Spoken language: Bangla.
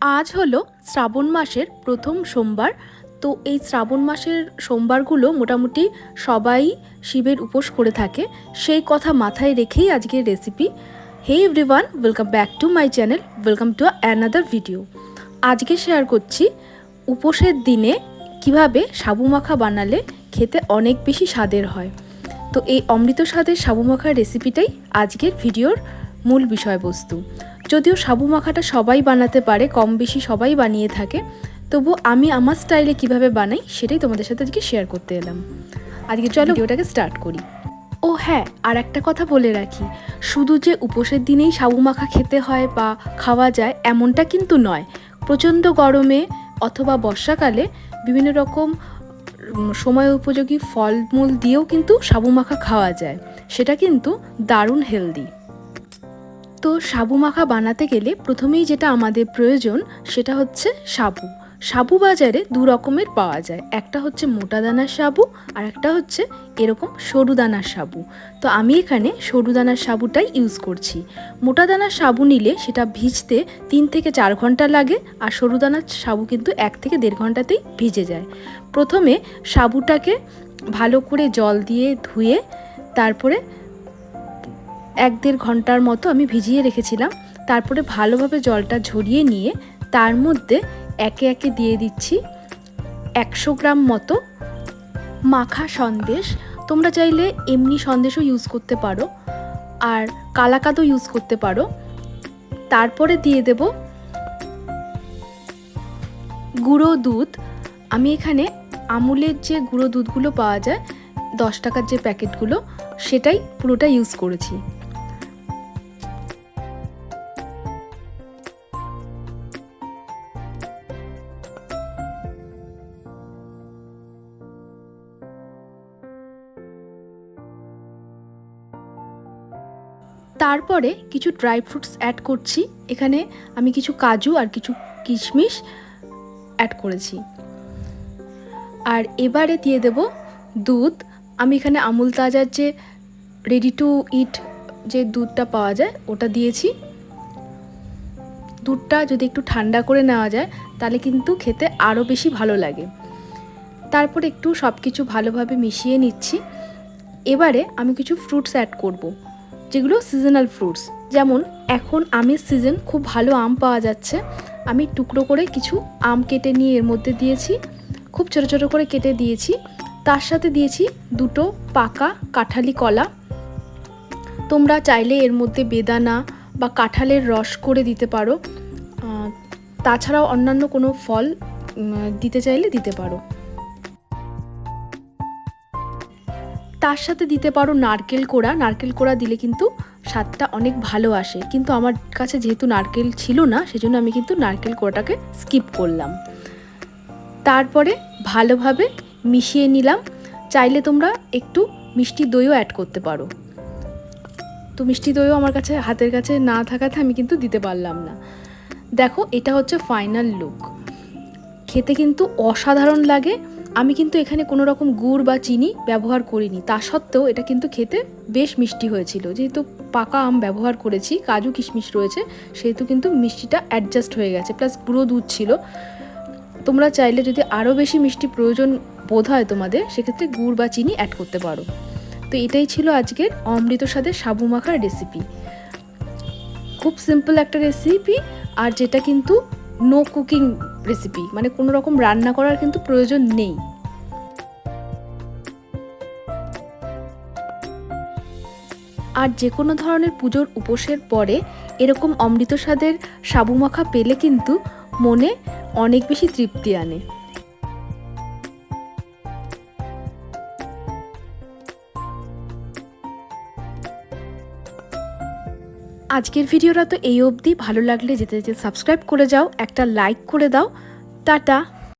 আজ হলো শ্রাবণ মাসের প্রথম সোমবার। তো এই শ্রাবণ মাসের সোমবারগুলো মোটামুটি সবাই শিবের উপোস করে থাকে। সেই কথা মাথায় রেখেই আজকের recipe hey everyone welcome back to my channel welcome to another video আজকে শেয়ার করছি উপোসের দিনে কীভাবে সাবু মাখা বানালে খেতে অনেক বেশি স্বাদের হয়। তো এই অমৃত স্বাদের সাবু মাখার রেসিপিটাই আজকের ভিডিওর মূল বিষয়বস্তু। যদিও সাবু মাখাটা সবাই বানাতে পারে কম বেশি সবাই বানিয়ে থাকে তবু আমি আমার স্টাইলে কীভাবে বানাই সেটাই তোমাদের সাথে আজকে শেয়ার করতে এলাম। আজকে চলো ভিডিওটাকে স্টার্ট করি। ও হ্যাঁ আর একটা কথা বলে রাখি, শুধু যে উপোসের দিনেই সাবু মাখা খেতে হয় বা খাওয়া যায় এমনটা কিন্তু নয়। প্রচণ্ড গরমে অথবা বর্ষাকালে বিভিন্ন রকম সময় উপযোগী ফলমূল দিয়েও কিন্তু সাবু মাখা খাওয়া যায়, সেটা কিন্তু দারুণ হেলদি তো সাবু মাখা বানাতে গেলে প্রথমেই যেটা আমাদের প্রয়োজন সেটা হচ্ছে সাবু। সাবু বাজারে দু রকমের পাওয়া যায়। একটা হচ্ছে মোটা দানার সাবু আর একটা হচ্ছে এরকম সরু দানার সাবু। তো আমি এখানে সরু দানার সাবুটাই ইউজ করছি। মোটা দানার সাবু নিলে সেটা ভিজতে তিন থেকে চার ঘণ্টা লাগে আর সরু দানার সাবু কিন্তু এক থেকে দেড় ঘন্টাতেই ভিজে যায়। প্রথমে সাবুটাকে ভালো করে জল দিয়ে ধুয়ে তারপরে এক দেড় ঘণ্টার মতো আমি ভিজিয়ে রেখেছিলাম। তারপরে ভালোভাবে জলটা ঝরিয়ে নিয়ে তার মধ্যে একে একে দিয়ে দিচ্ছি একশো গ্রাম মতো মাখা সন্দেশ। তোমরা চাইলে এমনি সন্দেশও ইউজ করতে পারো আর কালাকাদও ইউজ করতে পারো। তারপরে দিয়ে দেব গুঁড়ো দুধ। আমি এখানে আমুলের যে গুঁড়ো দুধগুলো পাওয়া যায়, দশ টাকার যে প্যাকেটগুলো, সেটাই পুরোটা ইউজ করেছি। তারপরে কিছু ড্রাই ফ্রুটস অ্যাড করছি। এখানে আমি কিছু কাজু আর কিছু কিশমিশ অ্যাড করেছি। আর এবারে দিয়ে দেব দুধ। আমি এখানে আমুল তাজার যে রেডি টু ইট যে দুধটা পাওয়া যায়, ওটা দিয়েছি। দুধটা যদি একটু ঠান্ডা করে নেওয়া যায়, তাহলে কিন্তু খেতে আরও বেশি ভালো লাগে। তারপর একটু সব কিছু ভালোভাবে মিশিয়ে নিচ্ছি। এবারে আমি কিছু ফ্রুটস অ্যাড করব। যেগুলো সিজনাল ফ্রুটস যেমন এখন আমের সিজন খুব ভালো আম পাওয়া যাচ্ছে। আমি টুকরো করে কিছু আম কেটে নিয়ে এর মধ্যে দিয়েছি, খুব ছোটো ছোটো করে কেটে দিয়েছি। তার সাথে দিয়েছি দুটো পাকা কাঁঠালি কলা। তোমরা চাইলে এর মধ্যে বেদানা বা কাঁঠালের রস করে দিতে পারো। তাছাড়াও অন্যান্য কোনো ফল দিতে চাইলে দিতে পারো। তার সাথে দিতে পারো নারকেল কোড়া। নারকেল কোড়া দিলে কিন্তু স্বাদটা অনেক ভালো আসে। কিন্তু আমার কাছে যেহেতু নারকেল ছিল না, সেজন্য আমি কিন্তু নারকেল কোড়াটাকে স্কিপ করলাম। তারপরে ভালোভাবে মিশিয়ে নিলাম। চাইলে তোমরা একটু মিষ্টি দইও অ্যাড করতে পারো। তো মিষ্টি দইও আমার কাছে, হাতের কাছে না থাকাতে আমি কিন্তু দিতে পারলাম না। দেখো, এটা হচ্ছে ফাইনাল লুক খেতে কিন্তু অসাধারণ লাগে। আমি কিন্তু এখানে কোনো রকম গুড় বা চিনি ব্যবহার করিনি। তা সত্ত্বেও এটা কিন্তু খেতে বেশ মিষ্টি হয়েছিল। যেহেতু পাকা আম ব্যবহার করেছি, কাজু কিশমিশ রয়েছে, সেহেতু কিন্তু মিষ্টিটা অ্যাডজাস্ট হয়ে গেছে প্লাস গুঁড়ো দুধ ছিল। তোমরা চাইলে যদি আরও বেশি মিষ্টি প্রয়োজন বোধ হয় তোমাদের, সেক্ষেত্রে গুড় বা চিনি অ্যাড করতে পারো। তো এটাই ছিল আজকের অমৃত স্বাদের সাবু মাখার রেসিপি খুব সিম্পল একটা রেসিপি আর যেটা কিন্তু নো কুকিং রেসিপি মানে কোনো রকম রান্না করার কিন্তু প্রয়োজন নেই। আর যে কোনো ধরনের পুজোর উপোসের পরে এরকম অমৃত স্বাদের সাবু মাখা পেলে কিন্তু মনে অনেক বেশি তৃপ্তি আনে। আজকের ভিডিওটা তো এই অবধি। ভালো লাগলে যেতে যেতে সাবস্ক্রাইব করে যাও, একটা লাইক করে দাও। টাটা।